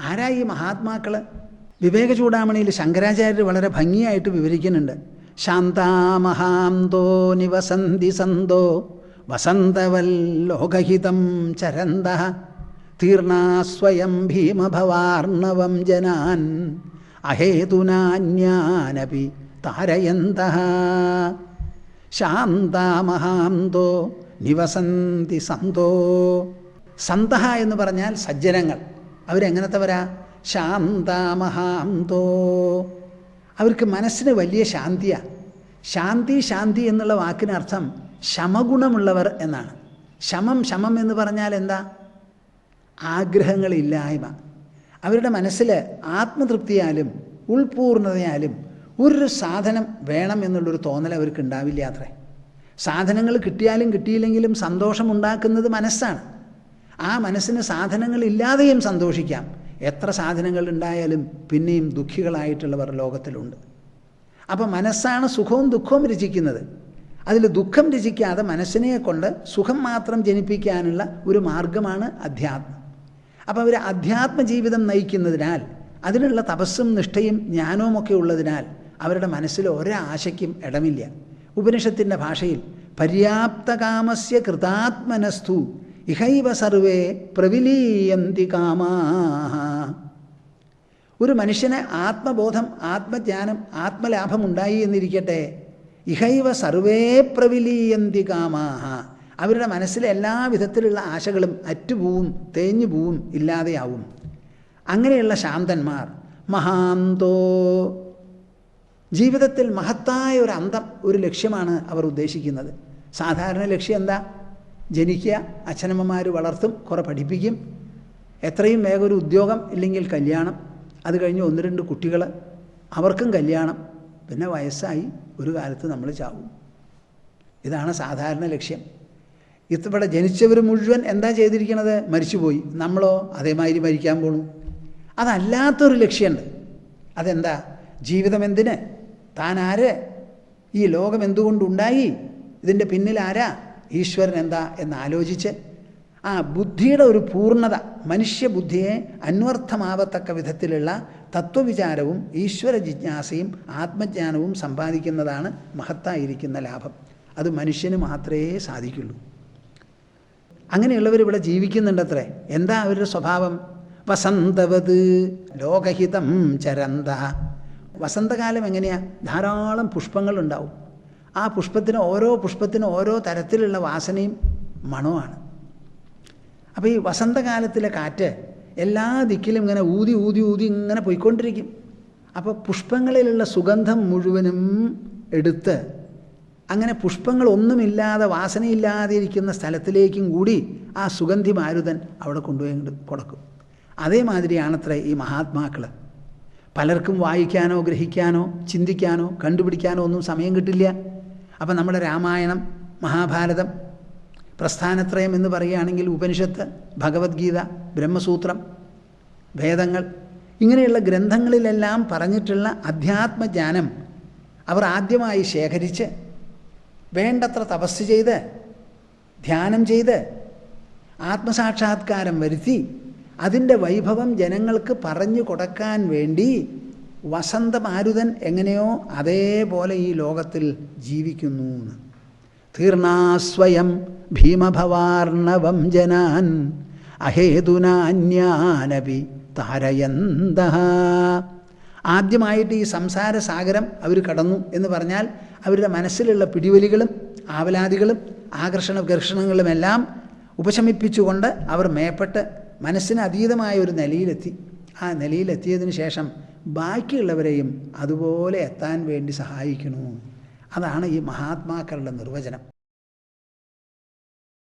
ആരാ ഈ മഹാത്മാക്കൾ വിവേക ചൂടാമണിയിൽ ശങ്കരാചാര്യർ വളരെ ഭംഗിയായിട്ട് വിവരിക്കുന്നുണ്ട്. ശാന്താമഹാന്തോ നിവസന്തി സന്തോ വസന്തവൽ ലോകഹിതം ചരന്ത തീർണാസ്വയം ഭീമഭവാർണവം ജനാൻ. അഹേതുനാന്യാനപി താരയന്ത. ശാന്താമഹാന്തോ നിവസന്തി സന്തോ. സന്തഹ എന്ന് പറഞ്ഞാൽ സജ്ജനങ്ങൾ. അവരെങ്ങനത്തെവരാ? ശാന്താമഹാന്തോ. അവർക്ക് മനസ്സിന് വലിയ ശാന്തിയാണ് ശാന്തി ശാന്തി എന്നുള്ള വാക്കിനർത്ഥം ശമഗുണമുള്ളവർ എന്നാണ്. ശമം ശമം എന്ന് പറഞ്ഞാൽ എന്താ? ആഗ്രഹങ്ങളില്ലായ്മ. അവരുടെ മനസ്സിൽ ആത്മതൃപ്തിയാലും ഉൾപൂർണതയാലും ഒരു സാധനം വേണം എന്നുള്ളൊരു തോന്നൽ അവർക്ക് ഉണ്ടാവില്ല അത്രേ. സാധനങ്ങൾ കിട്ടിയാലും കിട്ടിയില്ലെങ്കിലും സന്തോഷമുണ്ടാക്കുന്നത് മനസ്സാണ്. ആ മനസ്സിന് സാധനങ്ങളില്ലാതെയും സന്തോഷിക്കാം. എത്ര സാധനങ്ങൾ ഉണ്ടായാലും പിന്നെയും ദുഃഖികളായിട്ടുള്ളവർ ലോകത്തിലുണ്ട്. അപ്പോൾ മനസ്സാണ് സുഖവും ദുഃഖവും രചിക്കുന്നത്. അതിൽ ദുഃഖം രചിക്കാതെ മനസ്സിനെ കൊണ്ട് സുഖം മാത്രം ജനിപ്പിക്കാനുള്ള ഒരു മാർഗമാണ് അധ്യാത്മം. അപ്പോൾ അവർ അധ്യാത്മ ജീവിതം നയിക്കുന്നതിനാൽ അതിനുള്ള തപസ്സും നിഷ്ഠയും ജ്ഞാനവുമൊക്കെ ഉള്ളതിനാൽ അവരുടെ മനസ്സിൽ ഒരാശയ്ക്കും ഇടമില്ല. ഉപനിഷത്തിന്റെ ഭാഷയിൽ പര്യാപ്തകാമസ്യ കൃതാത്മനസ്തു ഇഹൈവ സർവേ പ്രവിലീയന്തി കാമാ ഒരു മനുഷ്യന് ആത്മബോധം ആത്മജ്ഞാനം ആത്മലാഭം ഉണ്ടായി എന്നിരിക്കട്ടെ. ഇഹൈവ സർവേ പ്രവിലീയന്തി കാമാ അവരുടെ മനസ്സിലെ എല്ലാ വിധത്തിലുള്ള ആശകളും അറ്റുപോവും തേഞ്ഞു പോവും ഇല്ലാതെയാവും. അങ്ങനെയുള്ള ശാന്തന്മാർ മഹാന്തോ. ജീവിതത്തിൽ മഹത്തായ ഒരു അന്തം ഒരു ലക്ഷ്യമാണ് അവർ ഉദ്ദേശിക്കുന്നത്. സാധാരണ ലക്ഷ്യം എന്താ? ജനിക്കുക അച്ഛനമ്മമാർ വളർത്തും കുറെ പഠിപ്പിക്കും. എത്രയും വേഗം ഒരു ഉദ്യോഗം ഇല്ലെങ്കിൽ കല്യാണം. അത് കഴിഞ്ഞ് ഒന്ന് രണ്ട് കുട്ടികൾ അവർക്കും കല്യാണം. പിന്നെ വയസ്സായി ഒരു കാലത്ത് നമ്മൾ ചാവും. ഇതാണ് സാധാരണ ലക്ഷ്യം. ഇവിടെ ജനിച്ചവർ മുഴുവൻ എന്താ ചെയ്തിരിക്കണത്? മരിച്ചുപോയി. നമ്മളോ അതേമാതിരി മരിക്കാൻ പോണു. അതല്ലാത്തൊരു ലക്ഷ്യമുണ്ട് അതെന്താ? ജീവിതം എന്തിന് താൻ ആര്? ഈ ലോകം എന്തുകൊണ്ടുണ്ടായി ഇതിന്റെ പിന്നിൽ ആരാ? ഈശ്വരൻ എന്താ എന്ന് ആലോചിച്ച് ആ ബുദ്ധിയുടെ ഒരു പൂർണത മനുഷ്യബുദ്ധിയെ അന്വർത്ഥമാവത്തക്ക വിധത്തിലുള്ള തത്വവിചാരവും ഈശ്വര ജിജ്ഞാസയും ആത്മജ്ഞാനവും സമ്പാദിക്കുന്നതാണ് മഹത്തായിരിക്കുന്ന ലാഭം. അത് മനുഷ്യന് മാത്രമേ സാധിക്കുള്ളൂ. അങ്ങനെയുള്ളവർ ഇവിടെ ജീവിക്കുന്നുണ്ടത്രേ. എന്താ അവരുടെ സ്വഭാവം? വസന്തവത് ലോകഹിതം ചരന്ത. വസന്തകാലം എങ്ങനെയാ? ധാരാളം പുഷ്പങ്ങളുണ്ടാവും. ആ പുഷ്പത്തിന് ഓരോ പുഷ്പത്തിനും ഓരോ തരത്തിലുള്ള വാസനയും മണവുമാണ് അപ്പോൾ ഈ വസന്തകാലത്തിലെ കാറ്റ് എല്ലാ ദിക്കിലും ഇങ്ങനെ ഊതി ഊതി ഊതി ഇങ്ങനെ പോയിക്കൊണ്ടിരിക്കും. അപ്പോൾ പുഷ്പങ്ങളിലുള്ള സുഗന്ധം മുഴുവനും എടുത്ത് അങ്ങനെ പുഷ്പങ്ങളൊന്നുമില്ലാതെ വാസനയില്ലാതെ ഇരിക്കുന്ന സ്ഥലത്തിലേക്കും കൂടി ആ സുഗന്ധി മാരുതൻ അവിടെ കൊണ്ടുപോയി കൊടുക്കും. അതേമാതിരിയാണത്രേ ഈ മഹാത്മാക്കൾ പലർക്കും വായിക്കാനോ ഗ്രഹിക്കാനോ ചിന്തിക്കാനോ കണ്ടുപിടിക്കാനോ ഒന്നും സമയം കിട്ടില്ല. അപ്പം നമ്മുടെ രാമായണം മഹാഭാരതം പ്രസ്ഥാനത്രയം എന്ന് പറയുകയാണെങ്കിൽ ഉപനിഷത്ത് ഭഗവത്ഗീത ബ്രഹ്മസൂത്രം വേദങ്ങൾ ഇങ്ങനെയുള്ള ഗ്രന്ഥങ്ങളിലെല്ലാം പറഞ്ഞിട്ടുള്ള അധ്യാത്മജ്ഞാനം അവർ ആദ്യമായി ശേഖരിച്ച് വേണ്ടത്ര തപസ് ചെയ്ത് ധ്യാനം ചെയ്ത് ആത്മസാക്ഷാത്കാരം വരുത്തി അതിന്റെ വൈഭവം ജനങ്ങൾക്ക് പറഞ്ഞു കൊടുക്കാൻ വേണ്ടി വസന്തമാരുതൻ എങ്ങനെയോ അതേപോലെ ഈ ലോകത്തിൽ ജീവിക്കുന്നു എന്ന് തീർണാസ്വയം ഭീമഭവാർണവം ജനാൻ അഹേതുനാന്യാനപി താരയന്ത ആദ്യമായിട്ട് ഈ സംസാര സാഗരം അവർ കടന്നു എന്ന് പറഞ്ഞാൽ അവരുടെ മനസ്സിലുള്ള പിടിവലികളും ആവലാദികളും ആകർഷണ ഘർഷണങ്ങളുമെല്ലാം ഉപശമിപ്പിച്ചുകൊണ്ട് അവർ മേപ്പെട്ട് മനസ്സിന് അതീതമായ ഒരു നിലയിലെത്തി. ആ നിലയിലെത്തിയതിന് ശേഷം ബാക്കിയുള്ളവരെയും അതുപോലെ എത്താൻ വേണ്ടി സഹായിക്കണു. അതാണ് ഈ മഹാത്മാക്കളുടെ നിർവചനം.